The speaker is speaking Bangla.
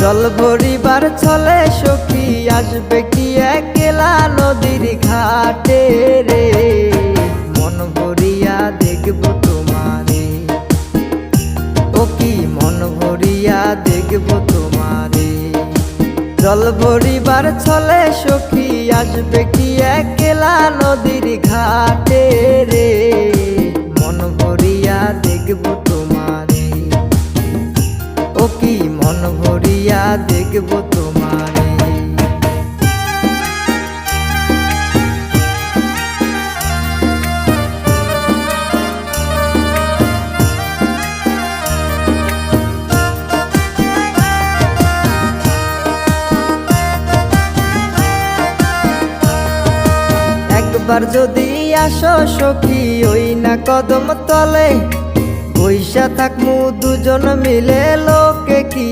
জল ভরিবার ছলে সখী আসবে কি একলা নদীর ঘাটে রে? মন ভরিয়া দেখব তোমারে। ও কি মন ভরিয়া দেখব তোমারে? জল ভরিবার ছলে সখী আসবে কি একলা নদীর ঘাটে রে? মন ভরিয়া দেখব মন ভরিয়া দেখব তোমারে। একবার যদি আসো সখী, ওই না কদম তলে পয়সা থাকমু দুজন মিলে, লোকে কি